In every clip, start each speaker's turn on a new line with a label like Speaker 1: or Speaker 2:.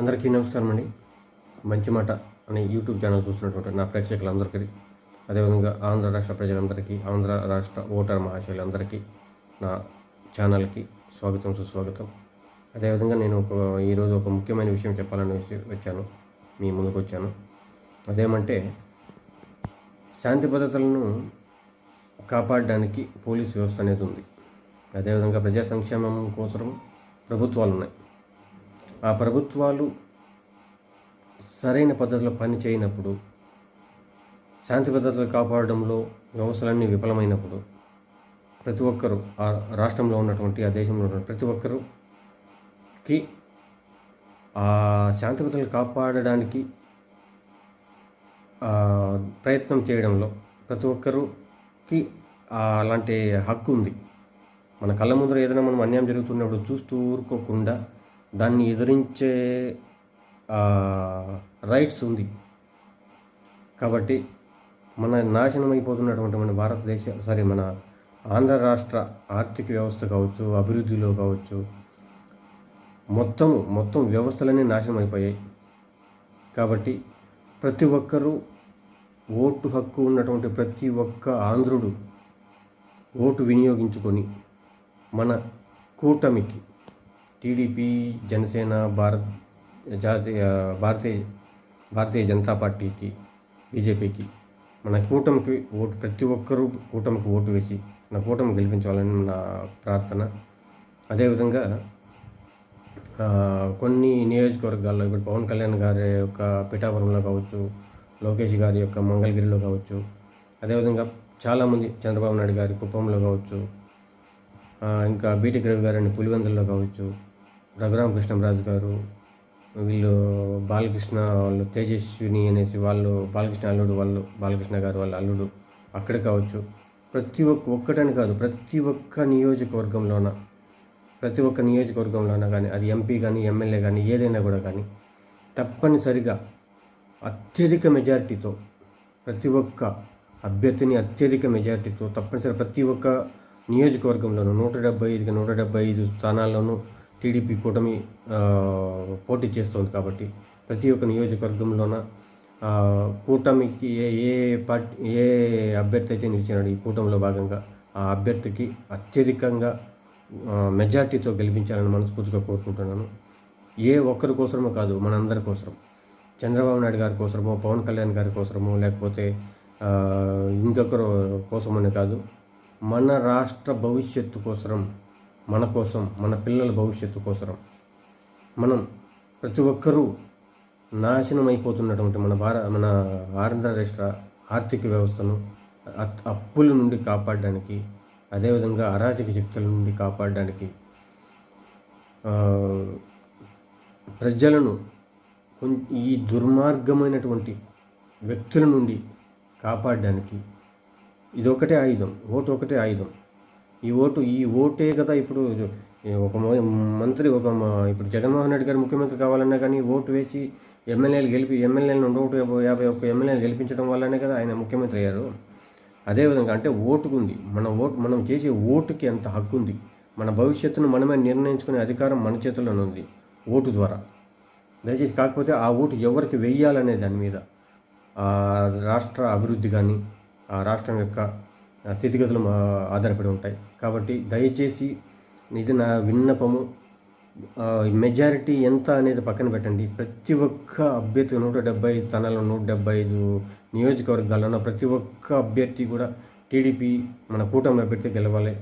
Speaker 1: అందరికీ నమస్కారం అండి. మంచి మాట అనే యూట్యూబ్ ఛానల్ చూస్తున్నటువంటి నా ప్రేక్షకులందరికీ అదేవిధంగా ఆంధ్ర రాష్ట్ర ప్రజలందరికీ ఆంధ్ర రాష్ట్ర ఓటర్ మహాశయులందరికీ నా ఛానల్కి స్వాగతం సుస్వాగతం. అదేవిధంగా నేను ఒక ఈరోజు ఒక ముఖ్యమైన విషయం చెప్పాలని వచ్చాను. మీ ముందుకు వచ్చాను. అదేమంటే శాంతి భద్రతలను కాపాడడానికి పోలీస్ వ్యవస్థ అనేది ఉంది. అదేవిధంగా ప్రజా సంక్షేమం కోసం ప్రభుత్వాలు ఉన్నాయి ఆ ప్రభుత్వాలు సరైన పద్ధతిలో పని చేయనప్పుడు శాంతి భద్రతలు కాపాడడంలో వ్యవస్థలన్నీ విఫలమైనప్పుడు ప్రతి ఒక్కరూ ఆ రాష్ట్రంలో ఉన్నటువంటి ఆ దేశంలో ఉన్న ప్రతి ఒక్కరుకి ఆ శాంతి భద్రతలు కాపాడడానికి ప్రయత్నం చేయడంలో ప్రతి ఒక్కరికి అలాంటి హక్కు ఉంది మన కళ్ళ ముందర ఏదైనా మనం అన్యాయం జరుగుతున్నప్పుడు చూస్తూ ఊరుకోకుండా దాన్ని ఎదిరించే రైట్స్ ఉంది. కాబట్టి మన నాశనం అయిపోతున్నటువంటి మన భారతదేశ సారీ మన ఆంధ్ర రాష్ట్ర ఆర్థిక వ్యవస్థ కావచ్చు అభివృద్ధిలో కావచ్చు మొత్తము మొత్తం వ్యవస్థలన్నీ నాశనం అయిపోయాయి కాబట్టి ప్రతి ఒక్కరూ ఓటు హక్కు ఉన్నటువంటి ప్రతి ఒక్క ఆంధ్రుడు ఓటు వినియోగించుకొని మన కూటమికి టీడీపీ జనసేన భారత్ జాతీయ భారతీయ భారతీయ జనతా పార్టీకి బీజేపీకి మన కూటమికి ఓటు ప్రతి ఒక్కరూ కూటమికి ఓటు వేసి మన కూటమి గెలిపించాలని నా ప్రార్థన. అదేవిధంగా కొన్ని నియోజకవర్గాల్లో ఇప్పుడు పవన్ కళ్యాణ్ గారి యొక్క పిఠాపురంలో కావచ్చు లోకేష్ గారి యొక్క మంగళగిరిలో కావచ్చు అదేవిధంగా చాలామంది చంద్రబాబు నాయుడు గారి కుప్పంలో కావచ్చు ఇంకా బీటెక్ రవి గారిని పులివెందుల్లో కావచ్చు రఘురామకృష్ణరాజు గారు వీళ్ళు బాలకృష్ణ వాళ్ళు తేజస్విని అనేసి వాళ్ళు బాలకృష్ణ అల్లుడు వాళ్ళు బాలకృష్ణ గారు వాళ్ళ అల్లుడు అక్కడ కావచ్చు. ప్రతి ఒక్క ఒక్కటని కాదు ప్రతి ఒక్క నియోజకవర్గంలోన ప్రతి ఒక్క నియోజకవర్గంలోన కానీ అది ఎంపీ కానీ ఎమ్మెల్యే కానీ ఏదైనా కూడా కానీ తప్పనిసరిగా అత్యధిక మెజారిటీతో ప్రతి ఒక్క అభ్యర్థిని అత్యధిక మెజారిటీతో తప్పనిసరి ప్రతి ఒక్క నియోజకవర్గంలోనూ నూట డెబ్బై ఐదుకి నూట డెబ్బై ఐదు స్థానాల్లోనూ టీడీపీ కూటమి పోటీ చేస్తోంది కాబట్టి ప్రతి ఒక్క నియోజకవర్గంలోన కూటమికి ఏ ఏ పార్టీ ఏ అభ్యర్థి అయితే నిలిచినాడు ఈ కూటమిలో భాగంగా ఆ అభ్యర్థికి అత్యధికంగా మెజార్టీతో గెలిపించాలని మనస్ఫూర్తిగా కోరుకుంటున్నాను. ఏ ఒక్కరి కోసమో కాదు మనందరి కోసం చంద్రబాబు నాయుడు గారి కోసమో పవన్ కళ్యాణ్ గారి కోసమో లేకపోతే ఇంకొకరు కోసమని కాదు మన రాష్ట్ర భవిష్యత్తు కోసం మన కోసం మన పిల్లల భవిష్యత్తు కోసరం. మనం ప్రతి ఒక్కరూ నాశనం అయిపోతున్నటువంటి మన భార మన ఆంధ్ర రాష్ట్ర ఆర్థిక వ్యవస్థను అప్పుల నుండి కాపాడడానికి అదేవిధంగా అరాచక శక్తుల నుండి కాపాడడానికి ప్రజలను ఈ దుర్మార్గమైనటువంటి వ్యక్తుల నుండి కాపాడడానికి ఇదొకటే ఆయుధం ఓటు ఒకటే ఆయుధం. ఈ ఓటు ఈ ఓటే కదా ఇప్పుడు ఒక మంత్రి ఒక ఇప్పుడు జగన్మోహన్ రెడ్డి గారు ముఖ్యమంత్రి కావాలన్నా కానీ ఓటు వేసి ఎమ్మెల్యేలు గెలిపి ఎమ్మెల్యేలను నూట యాభై ఒక్క ఎమ్మెల్యేలు గెలిపించడం వల్లనే కదా ఆయన ముఖ్యమంత్రి అయ్యారు. అదేవిధంగా అంటే ఓటుకు ఉంది మన ఓటు మనం చేసే ఓటుకి ఎంత హక్కు ఉంది. మన భవిష్యత్తును మనమే నిర్ణయించుకునే అధికారం మన చేతుల్లోనే ఉంది ఓటు ద్వారా. దయచేసి కాకపోతే ఆ ఓటు ఎవరికి వెయ్యాలనే దాని మీద రాష్ట్ర అభివృద్ధి కానీ ఆ రాష్ట్రం యొక్క స్థితిగతులు మా ఆధారపడి ఉంటాయి. కాబట్టి దయచేసి ఇది నా విన్నపము. మెజారిటీ ఎంత అనేది పక్కన పెట్టండి. ప్రతి ఒక్క అభ్యర్థి నూట డెబ్బై ఐదు స్థానాల్లో నూట డెబ్బై ఐదు నియోజకవర్గాల్లో ప్రతి ఒక్క అభ్యర్థి కూడా టీడీపీ మన కూటమి అభ్యర్థి గెలవాలి.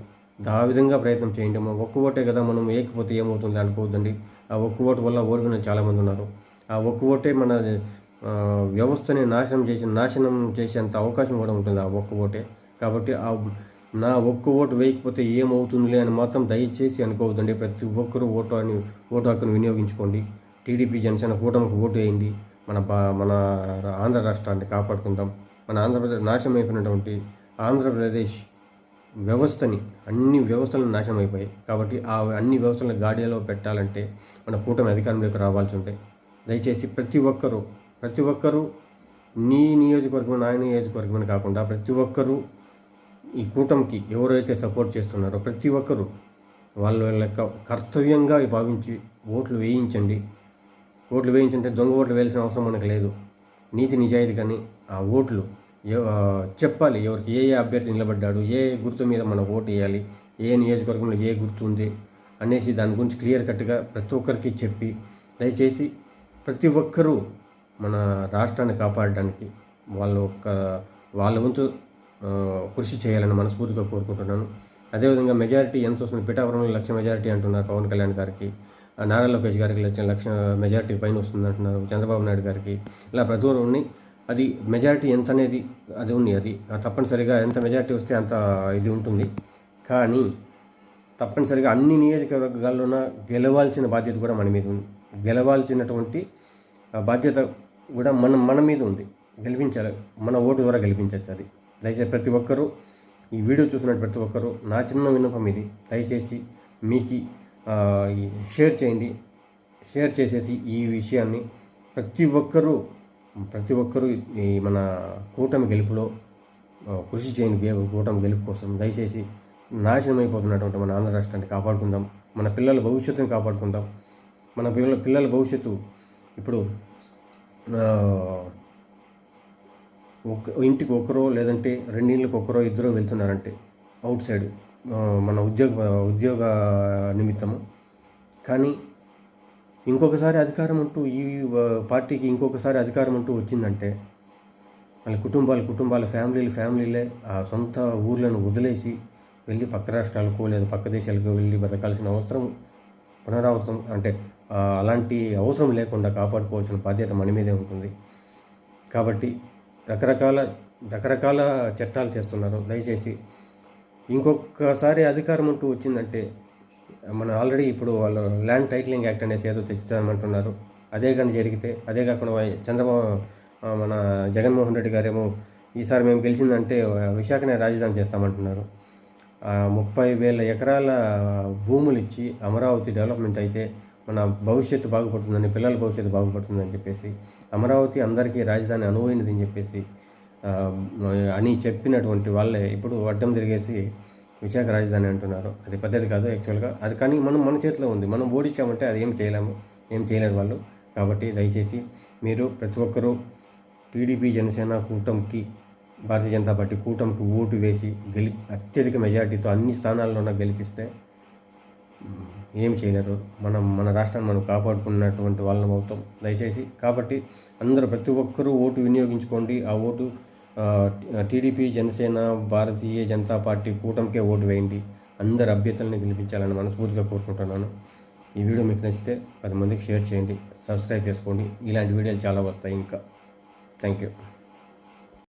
Speaker 1: ఆ విధంగా ప్రయత్నం చేయండి. ఒక్క ఓటే కదా మనం ఏకపోతే ఏమవుతుంది అనుకోవద్దండి. ఆ ఒక్క ఓటు వల్ల ఓడిపోయిన చాలామంది ఉన్నారు. ఆ ఒక్క ఓటే మన వ్యవస్థని నాశనం చేసి నాశనం చేసేంత అవకాశం కూడా ఉంటుంది ఆ ఒక్క ఓటే. కాబట్టి ఆ నా ఒక్క ఓటు వేయకపోతే ఏమవుతుందిలే అని మాత్రం దయచేసి అనుకోవద్దండి. ప్రతి ఒక్కరూ ఓటు అని ఓటు హక్కును వినియోగించుకోండి. టీడీపీ జనసేన కూటమికి ఓటు వేయండి. మన బా మన ఆంధ్ర రాష్ట్రాన్ని కాపాడుకుందాం. మన ఆంధ్రప్రదేశ్ నాశనం అయిపోయినటువంటి ఆంధ్రప్రదేశ్ వ్యవస్థని అన్ని వ్యవస్థలు నాశనం అయిపోయాయి. కాబట్టి ఆ అన్ని వ్యవస్థలను గాడిలో పెట్టాలంటే మన కూటమి అధికారంలోకి రావాల్సి ఉంటాయి దయచేసి ప్రతి ఒక్కరూ ప్రతి ఒక్కరూ నీ నియోజకవర్గం నా నియోజకవర్గమని కాకుండా ప్రతి ఒక్కరూ ఈ కూటమికి ఎవరైతే సపోర్ట్ చేస్తున్నారో ప్రతి ఒక్కరూ వాళ్ళ యొక్క కర్తవ్యంగా భావించి ఓట్లు వేయించండి. ఓట్లు వేయించంటే దొంగ ఓట్లు వేయాల్సిన అవసరం మనకు లేదు. నీతి నిజాయితీ కానీ ఆ ఓట్లు చెప్పాలి. ఎవరికి ఏ ఏ అభ్యర్థి నిలబడ్డాడు ఏ గుర్తు మీద మనం ఓటు వేయాలి ఏ నియోజకవర్గంలో ఏ గుర్తు ఉంది అనేసి దాని గురించి క్లియర్ కట్గా ప్రతి ఒక్కరికి చెప్పి దయచేసి ప్రతి ఒక్కరూ మన రాష్ట్రాన్ని కాపాడడానికి వాళ్ళ ఒక్క వాళ్ళ వంతు కృషి చేయాలని మనస్ఫూర్తిగా కోరుకుంటున్నాను. అదేవిధంగా మెజారిటీ ఎంత వస్తుంది? పిఠాపురంలో లక్ష మెజారిటీ అంటున్నారు పవన్ కళ్యాణ్ గారికి. ఆ నారా లోకేష్ గారికి లక్ష లక్ష మెజారిటీ పైన వస్తుంది అంటున్నారు చంద్రబాబు నాయుడు గారికి. ఇలా ప్రతి ఒక్కరు ఉన్నాయి. అది మెజారిటీ ఎంత అనేది అది ఉంది. అది తప్పనిసరిగా ఎంత మెజారిటీ వస్తే అంత ఇది ఉంటుంది. కానీ తప్పనిసరిగా అన్ని నియోజకవర్గాల్లోన గెలవాల్సిన బాధ్యత కూడా మన మీద ఉంది. గెలవాల్సినటువంటి బాధ్యత కూడా మన మన మీద ఉంది. గెలిపించాలి. మన ఓటు ద్వారా గెలిపించవచ్చు అది. దయచేసి ప్రతి ఒక్కరూ ఈ వీడియో చూసినట్టు ప్రతి ఒక్కరూ నా చిన్న విన్నపం ఇది. దయచేసి మీకు షేర్ చేయండి. షేర్ చేసేసి ఈ విషయాన్ని ప్రతి ఒక్కరూ ప్రతి ఒక్కరూ ఈ మన కూటమి గెలుపులో కృషి చేయండి కూటమి గెలుపు కోసం దయచేసి నాశనం అయిపోతున్నటువంటి మన ఆంధ్ర రాష్ట్రాన్ని కాపాడుకుందాం. మన పిల్లల భవిష్యత్తుని కాపాడుకుందాం. మన పిల్లల పిల్లల భవిష్యత్తు ఇప్పుడు ఒక ఇంటికి ఒకరో లేదంటే రెండిళ్ళకి ఒకరో ఇద్దరో వెళ్తున్నారంటే అవుట్ సైడ్ మన ఉద్యోగ ఉద్యోగ నిమిత్తము. కానీ ఇంకొకసారి అధికారం అంటూ ఈ పార్టీకి ఇంకొకసారి అధికారం అంటూ వచ్చిందంటే వాళ్ళ కుటుంబాలు కుటుంబాల ఫ్యామిలీలు ఫ్యామిలీలే ఆ సొంత ఊర్లను వదిలేసి వెళ్ళి పక్క రాష్ట్రాలకు లేదా పక్క దేశాలకు వెళ్ళి బతకాల్సిన అవసరం పునరావృతం అంటే అలాంటి అవసరం లేకుండా కాపాడుకోవాల్సిన బాధ్యత మన మీదే ఉంటుంది. కాబట్టి రకరకాల రకరకాల చట్టాలు చేస్తున్నారు. దయచేసి ఇంకొకసారి అధికారం అంటూ వచ్చిందంటే మన ఆల్రెడీ ఇప్పుడు వాళ్ళు ల్యాండ్ టైటిలింగ్ యాక్ట్ అనేసి ఏదో తెచ్చుతామంటున్నారు అదే కానీ జరిగితే అదే కాకుండా వై- చంద్రబాబు మన జగన్మోహన్ రెడ్డి గారేమో ఈసారి మేము గెలిచిందంటే విశాఖనే రాజధాని చేస్తామంటున్నారు. ముప్పై వేల ఎకరాల భూములు ఇచ్చి అమరావతి డెవలప్మెంట్ అయితే మన భవిష్యత్తు బాగుపడుతుందని పిల్లల భవిష్యత్తు బాగుపడుతుందని చెప్పేసి అమరావతి అందరికీ రాజధాని అనువైనదని చెప్పేసి అని చెప్పినటువంటి వాళ్ళే ఇప్పుడు అడ్డం తిరిగేసి విశాఖ రాజధాని అంటున్నారు. అది పద్ధతి కాదు యాక్చువల్గా అది కానీ మనం మన చేతిలో ఉంది. మనం ఓడించామంటే అది ఏం చేయలేము ఏం చేయలేరు వాళ్ళు. కాబట్టి దయచేసి మీరు ప్రతి ఒక్కరూ టీడీపీ జనసేన కూటమికి భారతీయ జనతా పార్టీ కూటమికి ఓటు వేసి గెలి అత్యధిక మెజారిటీతో అన్ని స్థానాల్లోనూ గెలిపిస్తే ఏం చేయలేరు. మనం మన రాష్ట్రాన్ని మనం కాపాడుకున్నటువంటి వాళ్ళం అవుతాం. దయచేసి కాబట్టి అందరూ ప్రతి ఒక్కరూ ఓటు వినియోగించుకోండి. ఆ vote TDP Janasena Bharatiya Janata party కూటమికే vote వేయండి. అందరు అభ్యర్థులను గెలిపించాలని మనస్ఫూర్తిగా కోరుకుంటున్నాను. ఈ వీడియో మీకు నచ్చితే పది మందికి షేర్ చేయండి సబ్స్క్రైబ్ చేసుకోండి. ఇలాంటి వీడియోలు చాలా వస్తాయి ఇంకా. Thank you.